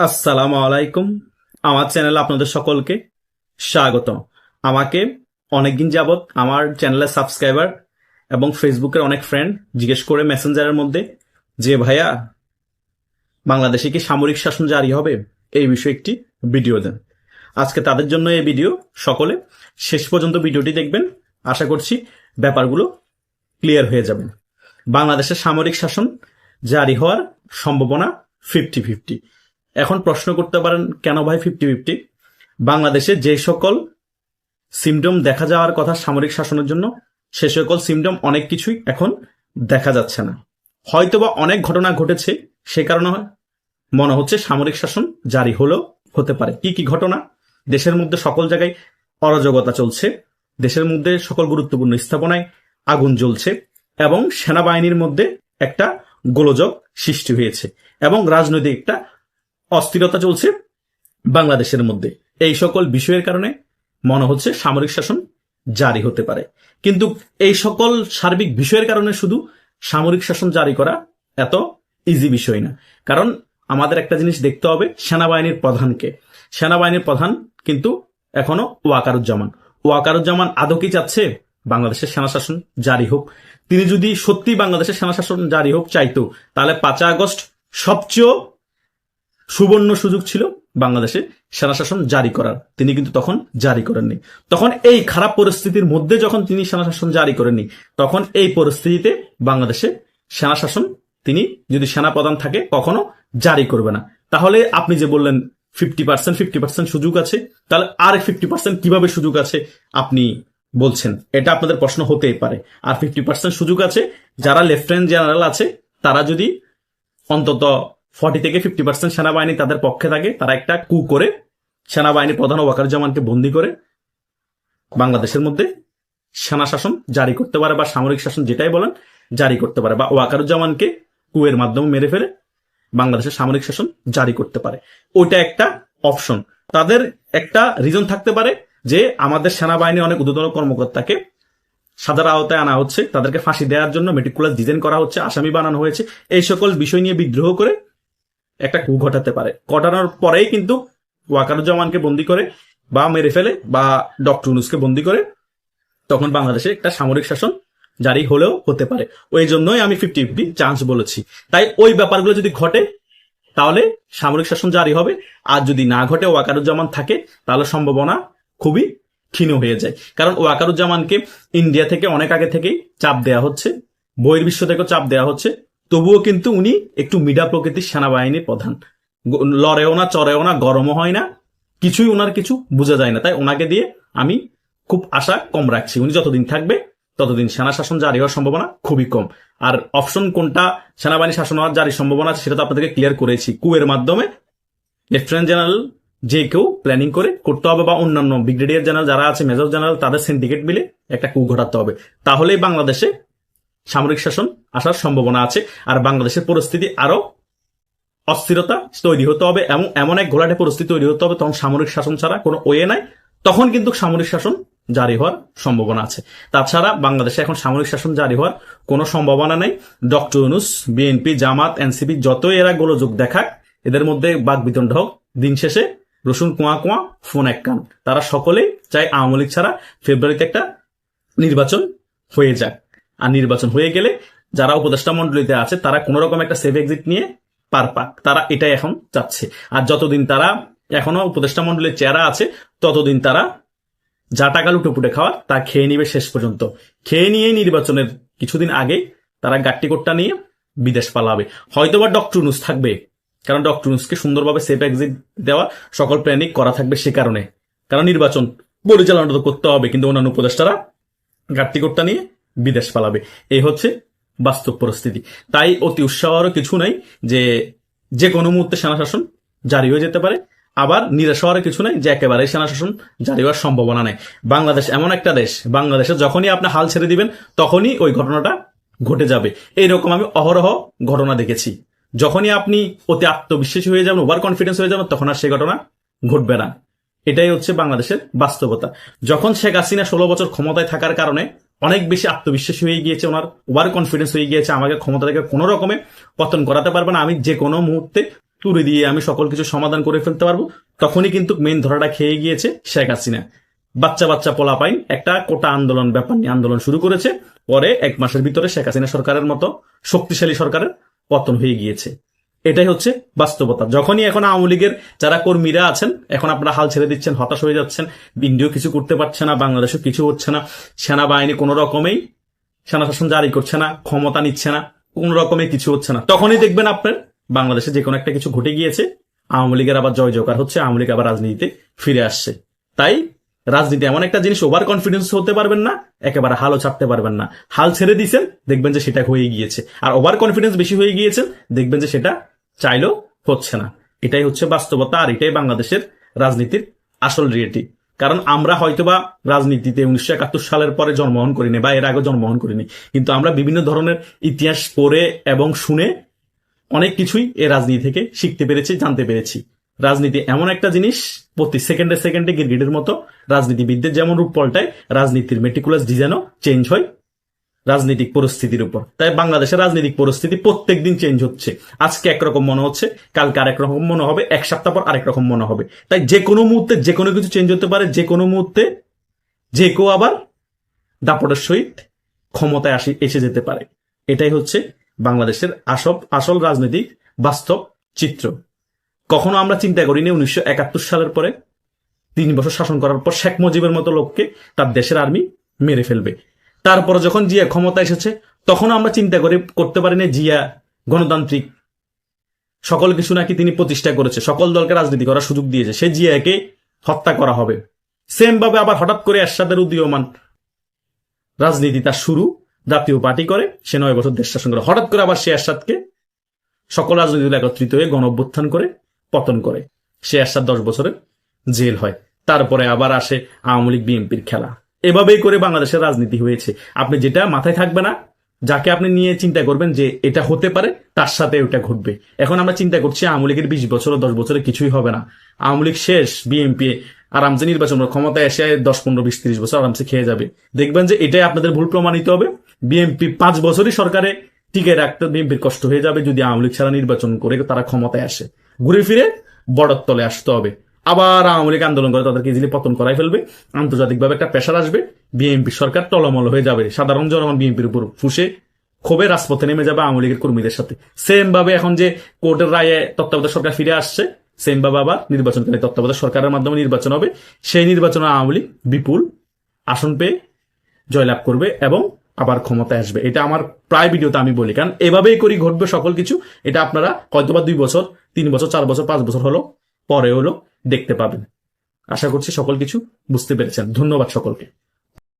আসসালামু আলাইকুম। আমার চ্যানেলে আপনাদের সকলকে স্বাগত আমাকে অনেকদিন যাবৎ আমার চ্যানেলের সাবস্ক্রাইবার এবং ফেসবুকের অনেক ফ্রেন্ড জিজ্ঞেস করে মেসেঞ্জারের মধ্যে যে, ভাইয়া, বাংলাদেশে কি সামরিক শাসন জারি হবে? এই বিষয়ে একটি ভিডিও দেন। আজকে তাদের জন্য এই ভিডিও সকলে শেষ পর্যন্ত ভিডিওটি দেখবেন। আশা করছি ব্যাপারগুলো ক্লিয়ার হয়ে যাবে। বাংলাদেশের সামরিক শাসন জারি হওয়ার সম্ভাবনা ফিফটি ফিফটি এখন প্রশ্ন করতে পারেন, কেন ভাই ফিফটি ফিফটি বাংলাদেশে যে সকল সিমটম দেখা যাওয়ার কথা সামরিক শাসনের জন্য, সে সকল সিমটম অনেক কিছুই এখন দেখা যাচ্ছে না। হয়তোবা অনেক ঘটনা ঘটেছে, সে কারণে মনে হচ্ছে সামরিক শাসন জারি হলেও হতে পারে। কি কি ঘটনা? দেশের মধ্যে সকল জায়গায় অরাজকতা চলছে, দেশের মধ্যে সকল গুরুত্বপূর্ণ স্থাপনায় আগুন জ্বলছে এবং সেনাবাহিনীর মধ্যে একটা গোলযোগ সৃষ্টি হয়েছে এবং রাজনৈতিক একটা অস্থিরতা চলছে বাংলাদেশের মধ্যে। এই সকল বিষয়ের কারণে মনে হচ্ছে সামরিক শাসন জারি হতে পারে। কিন্তু এই সকল সার্বিক বিষয়ের কারণে শুধু সামরিক শাসন জারি করা এত ইজি বিষয় না। কারণ আমাদের একটা জিনিস দেখতে হবে, সেনাবাহিনীর প্রধানকে। সেনাবাহিনীর প্রধান কিন্তু এখনও ওয়াকারুজ্জামান। ওয়াকারুজ্জামান আদৌ কি চাচ্ছে? বাংলাদেশের সেনা শাসন জারি হোক। তিনি যদি সত্যি বাংলাদেশের সেনা শাসন জারি হোক চাইতো, তাহলে পাঁচ আগস্ট সবচেয়ে সুবর্ণ সুযোগ ছিল বাংলাদেশে সেনা শাসন জারি করার। তিনি কিন্তু তখন জারি করেননি। তখন এই খারাপ পরিস্থিতির মধ্যে যখন তিনি সেনা শাসন জারি করেননি, তখন এই পরিস্থিতিতে বাংলাদেশে সেনা শাসন তিনি যদি সেনা প্রধান থাকে, কখনো জারি করবে না। তাহলে আপনি যে বললেন ফিফটি পার্সেন্ট ফিফটি পার্সেন্ট সুযোগ আছে, তাহলে আর ফিফটি পার্সেন্ট কীভাবে সুযোগ আছে আপনি বলছেন? এটা আপনাদের প্রশ্ন হতেই পারে। আর ফিফটি পার্সেন্ট সুযোগ আছে, যারা লেফটেন্যান্ট জেনারেল আছে, তারা যদি অন্তত ফর্টি থেকে ফিফটি পার্সেন্ট সেনাবাহিনী তাদের পক্ষে থাকে। তারা একটা কু করে সেনাবাহিনী প্রধান ওয়াকারুজ্জামানকে বন্দি করে বাংলাদেশের মধ্যে সেনা শাসন জারি করতে পারে বা সামরিক শাসন যেটাই বলেন জারি করতে পারে বা ওয়াকারুজ্জামানকে কুয়ের মাধ্যমে মেরে ফেলে বাংলাদেশের সামরিক শাসন জারি করতে পারে। ওইটা একটা অপশন। তাদের একটা রিজন থাকতে পারে যে আমাদের সেনাবাহিনী অনেক উদ্বোধন কর্মকর্তাকে সাদার আওতায় আনা হচ্ছে, তাদেরকে ফাঁসি দেওয়ার জন্য মেটিকুলার ডিজাইন করা হচ্ছে, আসামি বানানো হয়েছে, এই সকল বিষয় নিয়ে বিদ্রোহ করে একটা কু ঘটাতে পারে। ঘটানোর পরেই কিন্তু ওয়াকারুজ্জামানকে বন্দি করে বা মেরে ফেলে বা ডক্টর ইউনুসকে বন্দি করে তখন বাংলাদেশে একটা সামরিক শাসন জারি হলেও হতে পারে। ওই জন্যই আমি ফিফটি ফিফটি চান্স বলেছি। তাই ওই ব্যাপারগুলো যদি ঘটে, তাহলে সামরিক শাসন জারি হবে। আর যদি না ঘটে, ওয়াকারুজ্জামান থাকে, তাহলে সম্ভাবনা খুবই ক্ষীণ হয়ে যায়। কারণ ওয়াকারুজ্জামানকে ইন্ডিয়া থেকে অনেক আগে থেকেই চাপ দেয়া হচ্ছে, বহির্বিশ্ব থেকেও চাপ দেয়া হচ্ছে। তবুও কিন্তু উনি একটু মিডা প্রকৃতির সেনাবাহিনীর প্রধান। লড়েও না, চড়েও না, গরমও হয় না, কিছুই ওনার কিছু বোঝা যায় না। তাই ওনাকে দিয়ে আমি খুব আশা কম রাখছি। উনি যতদিন থাকবে, ততদিন সেনা শাসন জারি হওয়ার সম্ভাবনা খুবই কম। আর অপশন কোনটা সেনাবাহিনী শাসন হওয়ার জারির সম্ভাবনা সেটা তো আপনাদেরকে ক্লিয়ার করেছি। কুয়ের মাধ্যমে লেফটেন্যান্ট জেনারেল যে কেউ প্ল্যানিং করে করতে হবে, বা অন্যান্য ব্রিগেডিয়ার জেনারেল যারা আছে মেজর জেনারেল তাদের সিন্ডিকেট মিলে একটা কু ঘটাতে হবে। তাহলেই বাংলাদেশে সামরিক শাসন আসার সম্ভাবনা আছে, আর বাংলাদেশের পরিস্থিতি আরও অস্থিরতা তৈরি হতে হবে এবং এমন এক ঘোলাটে পরিস্থিতি তৈরি হতে হবে, তখন সামরিক শাসন ছাড়া কোনো ওয়ে নাই। তখন কিন্তু সামরিক শাসন জারি হওয়ার সম্ভাবনা আছে। তাছাড়া বাংলাদেশে এখন সামরিক শাসন জারি হওয়ার কোনো সম্ভাবনা নেই। Doctor Yunus, BNP, Jamaat, NCP যতই এরা গোলযোগ দেখাক, এদের মধ্যে বাক বিতণ্ড হোক, দিন শেষে রসুন কুয়া কুয়া, ফোন এক কান। তারা সকলেই চাই আওয়ামী লীগ ছাড়া ফেব্রুয়ারিতে একটা নির্বাচন হয়ে যাক। আর নির্বাচন হয়ে গেলে যারা উপদেষ্টা মন্ডলীতে আছে, তারা কোন রকম একটা সেভ এক্সিট নিয়ে পার পাক। তারা এটাই এখন চাচ্ছে। আর যতদিন তারা এখনও উপদেষ্টা মন্ডলীর চেহারা আছে, ততদিন তারা যা টাকা লুটেপুটে খাওয়ার, তা খেয়ে নিবে শেষ পর্যন্ত। খেয়ে নিয়ে নির্বাচনের কিছুদিন আগে তারা গাট্টি কোটটা নিয়ে বিদেশ পালাবে। হয়তোবা ডক্টর নুস থাকবে, কারণ ডক্টর নুসকে সুন্দরভাবে সেফ এক্সিট দেওয়া সকল প্ল্যানিং করা থাকবে সে কারণে। কারণ নির্বাচন পরিচালনা তো করতে হবে, কিন্তু অন্যান্য উপদেষ্টারা ঘাটতি কোটটা নিয়ে বিদেশ পালাবে। এই হচ্ছে বাস্তব পরিস্থিতি। তাই অতি উৎসাহেরও কিছু নাই যে যে কোনো মুহূর্তে সেনা শাসন জারি হয়ে যেতে পারে। আবার নিরাশ হওয়ার কিছু নাই যে একেবারে সেনা শাসন জারি হওয়ার সম্ভাবনা নেই। বাংলাদেশ এমন একটা দেশ। বাংলাদেশে যখনই আপনি হাল ছেড়ে দিবেন, তখনই ওই ঘটনাটা ঘটে যাবে। এইরকম আমি অহরহ ঘটনা দেখেছি। যখনই আপনি অতি আত্মবিশ্বাসী হয়ে যাবেন ওভার কনফিডেন্স হয়ে যাবেন, তখন আর সেই ঘটনা ঘটবে না। এটাই হচ্ছে বাংলাদেশের বাস্তবতা। যখন শেখ হাসিনা ষোলো বছর ক্ষমতায় থাকার কারণে অনেক বেশি আত্মবিশ্বাসী হয়ে গিয়েছে ওনার ওভার কনফিডেন্স হয়ে গিয়েছে আমাকে ক্ষমতা থেকে কোনো রকমে পতন করাতে পারবে না। আমি যে কোনো মুহূর্তে তুলে দিয়ে আমি সকল কিছু সমাধান করে ফেলতে পারব। তখনই কিন্তু মেন ধরাটা খেয়ে গিয়েছে শেখ হাসিনা। বাচ্চা বাচ্চা পোলাপাইন একটা কোটা আন্দোলন, ব্যাপার নিয়ে আন্দোলন শুরু করেছে। পরে এক মাসের ভিতরে শেখ হাসিনা সরকারের মতো শক্তিশালী সরকারের পতন হয়ে গিয়েছে। এটাই হচ্ছে বাস্তবতা। যখনই এখন আওয়ামী লীগের যারা কর্মীরা আছেন, এখন আপনারা হাল ছেড়ে দিচ্ছেন, হতাশ হয়ে যাচ্ছেন, ইন্ডিও কিছু করতে পারছে না, বাংলাদেশও কিছু হচ্ছে না, সেনাবাহিনী কোনো রকমেই সেনা শাসন জারি করছে না, ক্ষমতা নিচ্ছে না, কোন রকমের কিছু হচ্ছে না। তখনই দেখবেন আপনার, বাংলাদেশে যে কোনো একটা কিছু ঘটে গিয়েছে, আওয়ামী লীগের আবার জয় জয়কার হচ্ছে, আওয়ামী লীগ আবার রাজনীতিতে ফিরে আসছে। তাই রাজনীতি এমন একটা জিনিস ওভার কনফিডেন্স হতে পারবেন না, একেবারে হালও ছাড়তে পারবেন না। হাল ছেড়ে দিয়েছেন, দেখবেন যে সেটা হয়ে গিয়েছে। আর ওভার কনফিডেন্স বেশি হয়ে গিয়েছেন দেখবেন যে সেটা চাইলেও হচ্ছে না। এটাই হচ্ছে বাস্তবতা আর এটাই বাংলাদেশের রাজনীতির আসল রিয়েটি কারণ আমরা হয়তোবা রাজনীতিতে উনিশশো একাত্তর সালের পরে জন্মগ্রহণ করিনি বা এর আগে জন্মগ্রহণ করিনি। কিন্তু আমরা বিভিন্ন ধরনের ইতিহাস পড়ে এবং শুনে অনেক কিছুই এ রাজনীতি থেকে শিখতে পেরেছি, জানতে পেরেছি। রাজনীতি এমন একটা জিনিস, প্রতি সেকেন্ডে সেকেন্ডে গিরগিটের মতো রাজনীতিবিদদের যেমন রূপ পাল্টায় রাজনীতির মেটিকুলাস ডিজাইনও চেঞ্জ হয়। রাজনৈতিক পরিস্থিতির উপর। তাই বাংলাদেশের রাজনৈতিক পরিস্থিতি প্রত্যেক দিন চেঞ্জ হচ্ছে। আজকে একরকম মনে হচ্ছে, কালকে আরেক রকম মনে হবে, এক সপ্তাহ পর আরেক রকম মনে হবে। তাই যে কোনো মুহূর্তে যে কোনো কিছু চেঞ্জ হতে পারে, যে কোনো মুহূর্তে যে কেউ আবার দাপটের সহিত ক্ষমতায় আসি, এসে যেতে পারে। এটাই হচ্ছে বাংলাদেশের আসব আসল রাজনৈতিক বাস্তব চিত্র। কখনো আমরা চিন্তা করিনি উনিশশো একাত্তর সালের পরে, তিন বছর শাসন করার পর শেখ মুজিবের মতো লোককে তার দেশের আর্মি মেরে ফেলবে। তারপর যখন জিয়া ক্ষমতা এসেছে, তখন আমরা চিন্তা করে, করতে পারিনি জিয়া গণতান্ত্রিক সকল কিছু নাকি তিনি প্রতিষ্ঠা করেছে, সকল দলকে রাজনীতি করার সুযোগ দিয়েছে, সে জিয়াকে হত্যা করা হবে। সেম ভাবে আবার হঠাৎ করে এরশাদের উদীয়মান রাজনীতি তার শুরু, জাতীয় পার্টি করে, সে নয় বছর দেশ শাসন করে। হঠাৎ করে আবার সে এরশাদকে সকল রাজনীতি দল একত্রিত হয়ে গণ অভ্যুত্থান করে, পতন করে। সে এরশাদ দশ বছরের জেল হয়। তারপরে আবার আসে আওয়ামী লীগ, বিএনপির খেলা। এভাবেই করে বাংলাদেশের রাজনীতি হয়েছে। আপনি যেটা মাথায় থাকবে না, যাকে আপনি নিয়ে চিন্তা করবেন যে এটা হতে পারে, তার সাথে ওটা ঘটবে। এখন আমরা চিন্তা করছি আওয়ামী লীগের বিশ বছর দশ বছরে কিছুই হবে না। আওয়ামী লীগ শেষ, বিএনপি আরামসে নির্বাচন ক্ষমতায় এসে দশ, পনেরো, বিশ, ত্রিশ বছর আরামসে খেয়ে যাবে। দেখবেন যে এটাই আপনাদের ভুল প্রমাণিত হবে। বিএনপি পাঁচ বছরই সরকারে টিকে রাখতে বিএনপির কষ্ট হয়ে যাবে যদি আওয়ামী লীগ ছাড়া নির্বাচন করে তারা ক্ষমতায় আসে। ঘুরে ফিরে বড়র তলে আসতে হবে। আবার আওয়ামী লীগ আন্দোলন করে তাদেরকে ইজিলি পতন করাই ফেলবে। আন্তর্জাতিকভাবে একটা প্রেশার আসবে। বিএনপি সরকার টলমল হয়ে যাবে। সাধারণ জনগণ বিএনপির উপর ফুসে ক্ষোভে রাজপথে নেমে যাবে আওয়ামী লীগের কর্মীদের সাথে। সেম ভাবে এখন যে কোর্টের রায়ে তত্ত্বাবধায়ক সরকার ফিরে আসছে সেম ভাবে আবার নির্বাচনকারী তত্ত্বাবধায়ক সরকারের মাধ্যমে নির্বাচন হবে। সেই নির্বাচনে আওয়ামী লীগ বিপুল আসন পেয়ে জয়লাভ করবে এবং আবার ক্ষমতায় আসবে। এটা আমার প্রায় ভিডিওতে আমি বলি। কারণ এভাবেই করি, ঘটবে সকল কিছু। এটা আপনারা হয়তোবা দুই বছর, তিন বছর, চার বছর, পাঁচ বছর হলো, পরে হলো। দেখতে পাবেন। আশা করছি সকল কিছু বুঝতে পেরেছেন। ধন্যবাদ সকলকে।